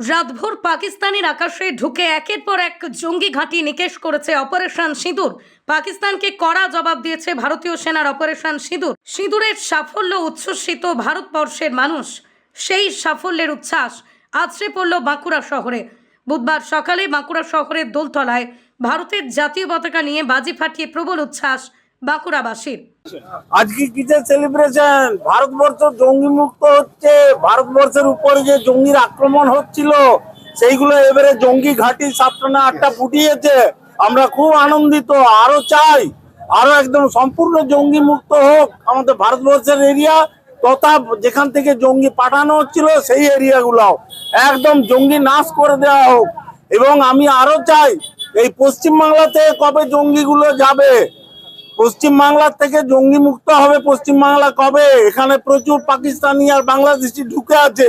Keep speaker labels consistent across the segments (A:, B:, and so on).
A: রাতভর পাকিস্তানের আকাশে ঢুকে একের পর এক জঙ্গি ঘাঁটি নিকেশ করেছে অপারেশন সিঁদুর। পাকিস্তানকে কড়া জবাব দিয়েছে ভারতীয় সেনার অপারেশন সিঁদুর। সিঁদুরের সাফল্য উচ্ছ্বসিত ভারতবর্ষের মানুষ। সেই সাফল্যের উচ্ছ্বাস আছড়ে পড়ল বাঁকুড়া শহরে। বুধবার সকালে বাঁকুড়া শহরের দোলতলায় ভারতের জাতীয় পতাকা নিয়ে বাজি ফাটিয়ে প্রবল উচ্ছ্বাস বাঁকুড়াবাসীর।
B: আজকে কিসের সেলিব্রেশন ভারতবর্ষ জঙ্গি মুক্ত হচ্ছে। ভারতবর্ষের উপরে যে জঙ্গির আক্রমণ হচ্ছিল, সেইগুলো এবারে জঙ্গি ঘাঁটি সাতটা না আটটা ফুটিয়েছে। আমরা খুব আনন্দিত আরও চাই আরও একদম সম্পূর্ণ জঙ্গি মুক্ত হোক আমাদের ভারতবর্ষের এরিয়া, তথা যেখান থেকে জঙ্গি পাঠানো হচ্ছিল সেই এরিয়াগুলো একদম জঙ্গি নাশ করে দেওয়া হোক। এবং আমি আরও চাই, এই পশ্চিমবাংলাতে কবে জঙ্গিগুলো যাবে? পশ্চিম বাংলার থেকে জঙ্গি মুক্ত হবে পশ্চিম বাংলা কবে? এখানে প্রচুর পাকিস্তানি আর বাংলাদেশি ঢুকে আছে।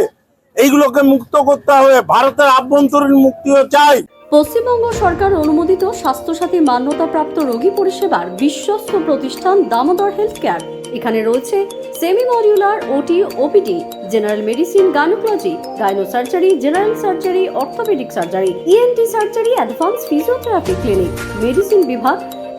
B: এইগুলোকে মুক্ত করতে হবে। ভারতের আভ্যন্তরীণ মুক্তিও চাই।
C: পশ্চিমবঙ্গ সরকার অনুমোদিত স্বাস্থ্যসাথী মান্যতাপ্রাপ্ত রোগী পরিষেবার বিশ্বস্ত প্রতিষ্ঠান দামোদর হেলথ কেয়ার এখানে রয়েছে semi modular OT, OPD, general medicine, gynaecology gynae surgery general surgery, orthopaedic surgery, ENT surgery, advance physiotherapy clinic, medicine বিভাগ